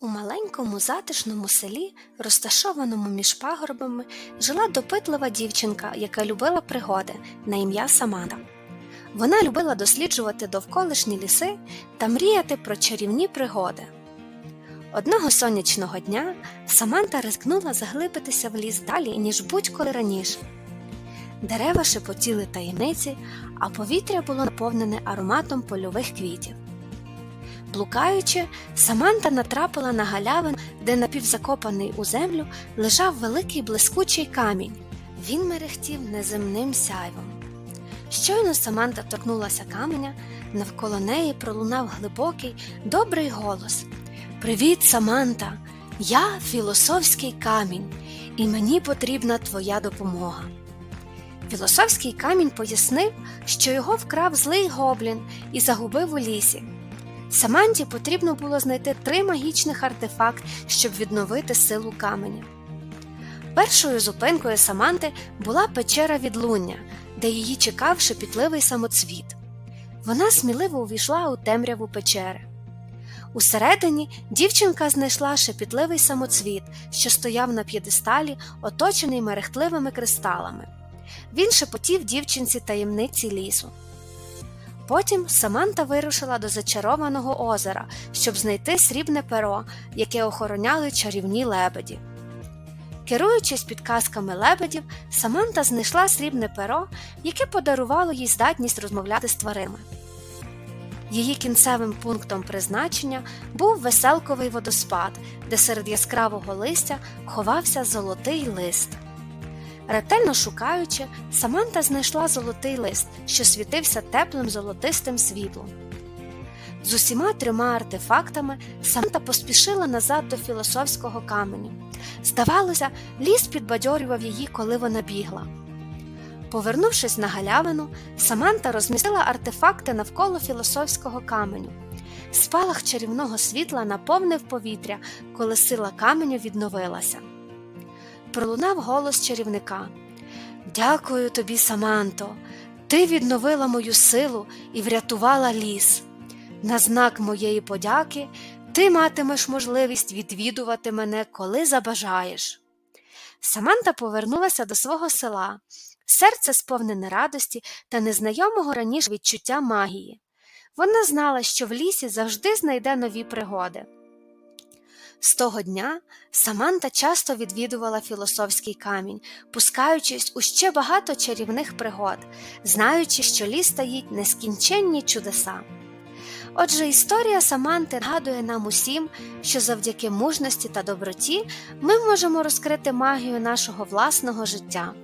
У маленькому затишному селі, розташованому між пагорбами, жила допитлива дівчинка, яка любила пригоди на ім'я Саманта. Вона любила досліджувати довколишні ліси та мріяти про чарівні пригоди. Одного сонячного дня Саманта ризикнула заглибитися в ліс далі, ніж будь-коли раніше. Дерева шепотіли таємниці, а повітря було наповнене ароматом польових квітів. Блукаючи, Саманта натрапила на галявину, де напівзакопаний у землю лежав великий блискучий камінь. Він мерехтів неземним сяйвом. Щойно Саманта торкнулася каменя, навколо неї пролунав глибокий, добрий голос. Привіт, Саманта! Я філософський камінь, і мені потрібна твоя допомога. Філософський камінь пояснив, що його вкрав злий гоблін і загубив у лісі. Саманті потрібно було знайти три магічних артефакт, щоб відновити силу каменя. Першою зупинкою Саманти була печера відлуння, де її чекав шепітливий самоцвіт. Вона сміливо увійшла у темряву печери. Усередині дівчинка знайшла шепітливий самоцвіт, що стояв на п'єдесталі, оточений мерехтливими кристалами. Він шепотів дівчинці таємниці лісу. Потім Саманта вирушила до зачарованого озера, щоб знайти срібне перо, яке охороняли чарівні лебеді. Керуючись підказками лебедів, Саманта знайшла срібне перо, яке подарувало їй здатність розмовляти з тваринами. Її кінцевим пунктом призначення був веселковий водоспад, де серед яскравого листя ховався золотий лист. Ретельно шукаючи, Саманта знайшла золотий лист, що світився теплим золотистим світлом. З усіма трьома артефактами Саманта поспішила назад до філософського каменю. Здавалося, ліс підбадьорював її, коли вона бігла. Повернувшись на галявину, Саманта розмістила артефакти навколо філософського каменю. Спалах чарівного світла наповнив повітря, коли сила каменю відновилася. Пролунав голос чарівника. Дякую тобі, Саманто. Ти відновила мою силу і врятувала ліс. На знак моєї подяки ти матимеш можливість відвідувати мене, коли забажаєш. Саманта повернулася до свого села, серце сповнене радості та незнайомого раніше відчуття магії. Вона знала, що в лісі завжди знайде нові пригоди. З того дня Саманта часто відвідувала філософський камінь, пускаючись у ще багато чарівних пригод, знаючи, що ліс таїть нескінченні чудеса. Отже, історія Саманти нагадує нам усім, що завдяки мужності та доброті ми можемо розкрити магію нашого власного життя.